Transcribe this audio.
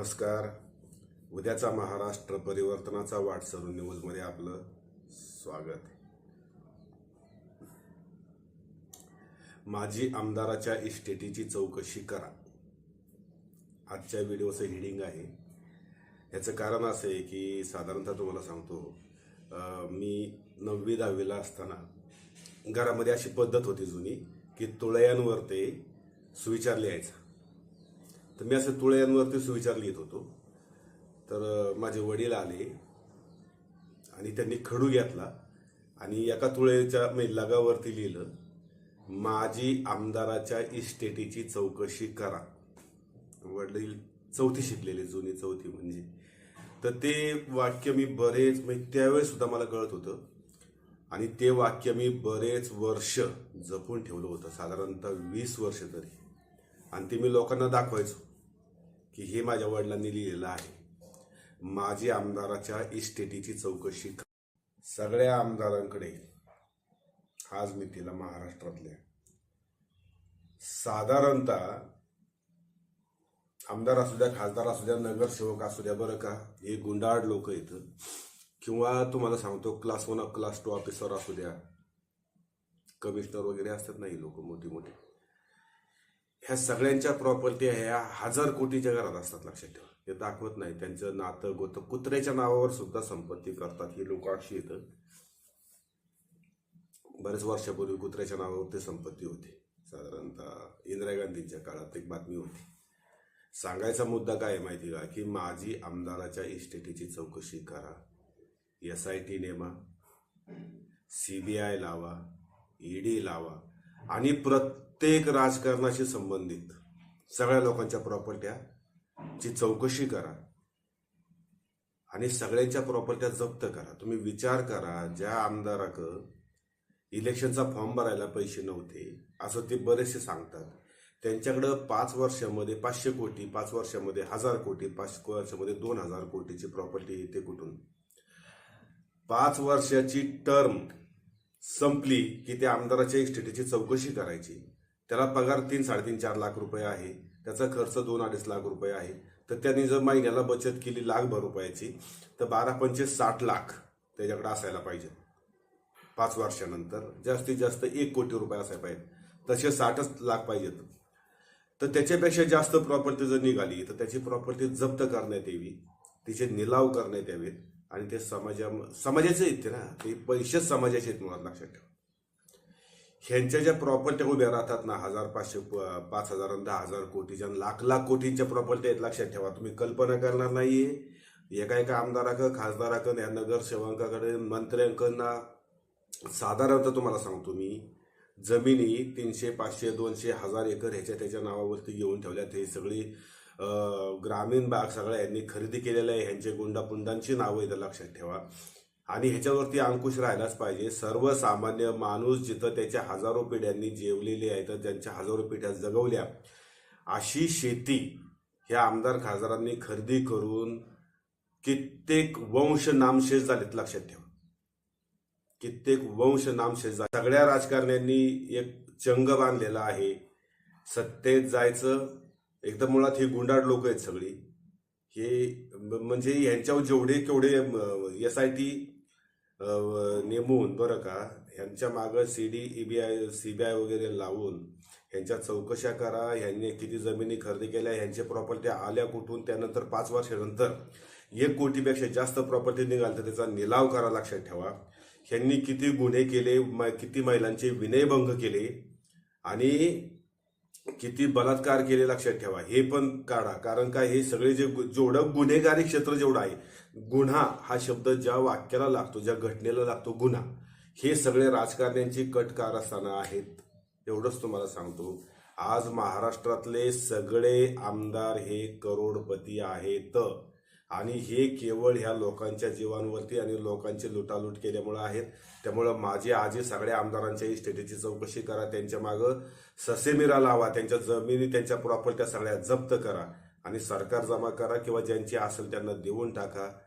नमस्कार. उद्याचा महाराष्ट्र परिवर्तनाचा वाट सरून न्यूजमध्ये आपलं स्वागत आहे. माजी आमदाराच्या इस्टेटीची चौकशी करा. आजच्या व्हिडिओचं हिडिंग आहे. याचं कारण असं आहे की साधारणतः तुम्हाला सांगतो मी नववी दहावीला असताना घरामध्ये अशी पद्धत होती जुनी की तुळयांवर ते सुविचार लिहायचा. तर मी असं तुळयांवरती सुविचार लिहित होतो. तर माझे वडील आले आणि त्यांनी खडू घेतला आणि एका तुळेच्या म्हणजे लगावरती लिहिलं माजी आमदाराच्या इस्टेटीची चौकशी करा. वडील चौथी शिकलेले जुनी चौथी म्हणजे. तर ते वाक्य मी बरेच म्हणजे त्यावेळेस सुद्धा मला कळत होतं. आणि ते वाक्य मी बरेच वर्ष जपून ठेवलं होतं साधारणतः वीस वर्ष तरी. आणि ते मी लोकांना दाखवायचो. की हे माझ्या वडिलांनी लिहिलेलं आहे. माजी आमदाराच्या इस्टेटीची चौकशी सगळ्या आमदारांकडे आज मी तिला महाराष्ट्रातल्या साधारणतः आमदार असू द्या खासदार असू द्या नगरसेवक असू द्या बरं का हे गुंडाळ लोक येतं. किंवा तुम्हाला सांगतो class one class two officer असू द्या कमिशनर वगैरे असतात नाही लोक मोठी मोठी ह्या सगळ्यांच्या प्रॉपर्टी ह्या हजार कोटीच्या घरात असतात लक्षात ठेवा. हे दाखवत नाही. त्यांचं नातं गोतं कुत्र्याच्या नावावर सुद्धा संपत्ती करतात ही लोक अशी येतं बरेच वर्षापूर्वी कुत्र्याच्या नावावर ते संपत्ती होती. साधारणतः इंदिरा गांधींच्या काळात एक बातमी होती. सांगायचा मुद्दा काय आहे माहिती का? की माझी आमदाराच्या इस्टेटीची चौकशी करा. एस आय टी नेमा. सी बी आय लावा. ईडी लावा. आणि प्रत्येक राजकारणाशी संबंधित सगळ्या लोकांच्या प्रॉपर्ट्याची चौकशी करा. आणि सगळ्यांच्या प्रॉपर्ट्या जप्त करा. तुम्ही विचार करा ज्या आमदाराक इलेक्शनचा फॉर्म भरायला पैसे नव्हते असं ते बरेचसे सांगतात. त्यांच्याकडं पाच वर्षामध्ये पाचशे कोटी पाच वर्षामध्ये हजार कोटी पाच वर्षामध्ये दोन हजार कोटीची प्रॉपर्टी येते कुठून? पाच वर्षाची टर्म संपली की त्या आमदाराच्या इस्टेटीची चौकशी करायची. त्याला पगार तीन साडेतीन चार लाख रुपये आहे. त्याचा खर्च दोन अडीच लाख रुपये आहे. तर त्यांनी जर महिन्याला बचत केली लाखभर रुपयाची तर बारा पंचे साठ लाख त्याच्याकडे असायला पाहिजे. पाच वर्षानंतर जास्तीत जास्त एक कोटी रुपये असायला पाहिजे. तसे साठच लाख पाहिजेत. तर त्याच्यापेक्षा जास्त प्रॉपर्टी जर निघाली तर त्याची प्रॉपर्टी जप्त करण्यात यावी. तिचे निलाव करण्यात यावेत. आणि ते समाजा समाजाचे आहेत ते ना. ते पैसेच समाजाचे आहेत मुळात लक्षात ठेवा. ह्यांच्या ज्या प्रॉपर्ट्या उभ्या राहतात ना हजार पाचशे प- पाच हजार दहा हजार कोटीच्या लाख लाख कोटींच्या प्रॉपर्टी आहेत लक्षात ठेवा. तुम्ही कल्पना करणार नाही एका एका आमदाराक खासदाराकडं या नगरसेवकाकडे मंत्र्यांकडनं. साधारणतः तुम्हाला सांगतो मी जमिनी तीनशे पाचशे दोनशे हजार एकर ह्याच्या त्याच्या नावावरती घेऊन ठेवल्यात. हे सगळी ग्रामीण भाग सगळ्या यांनी खरेदी केलेलं आहे. ह्यांचे गुंडापुंडांची नावं इथं लक्षात ठेवा. आणि ह्याच्यावरती अंकुश राहिलाच पाहिजे. सर्वसामान्य माणूस जिथं त्याच्या हजारो पिढ्यांनी जेवलेले आहेत त्यांच्या हजारो पिढ्या जगवल्या. अशी शेती ह्या आमदार खासदारांनी खरेदी करून कित्येक वंश नामशेष झालेत लक्षात ठेवा. कित्येक वंश नामशेष झाले सगळ्या राजकारण्यांनी एक चंग बांधलेला आहे. सत्तेत जायचं एकदम मुळात ही गुंडाळ लोक आहेत सगळी. हे म्हणजे यांच्यावर जेवढे केवढे एस आय टी नेमून बरं का ह्यांच्या मागं सी डी ईबीआय आय वगैरे लावून ह्यांच्या चौकशा करा ह्यांनी किती जमिनी खरेदी केल्या ह्यांच्या प्रॉपर्ट्या आल्या कुठून त्यानंतर पाच वर्षानंतर एक कोटीपेक्षा जास्त प्रॉपर्टी निघाल तर त्याचा निलाव करा लक्षात ठेवा. ह्यांनी किती गुन्हे केले म- किती महिलांचे विनयभंग केले आणि किती बलात्कार केले लक्षात ठेवा. हे पण काढा. कारण काय हे सगळे जे गु- जेवढं गुन्हेगारी क्षेत्र जेवढं आहे गुन्हा हा शब्द ज्या वाक्याला लागतो ज्या घटनेला लागतो गुन्हा हे सगळे राजकारण्यांची कट कारस्थानं आहेत. एवढंच तुम्हाला सांगतो. आज महाराष्ट्रातले सगळे आमदार हे करोडपती आहेत. आणि हे केवळ ह्या लोकांच्या जीवांवरती आणि लोकांची लुटालूट केल्यामुळं आहेत. त्यामुळं माझी आजी सगळ्या आमदारांच्या इस्टेटीची चौकशी करा त्यांच्या मागं ससेमिरा लावा त्यांच्या जमिनी त्यांच्या प्रॉपर्ट्या सगळ्या जप्त करा. आणि सरकार जमा करा किंवा ज्यांची असेल त्यांना देऊन टाका.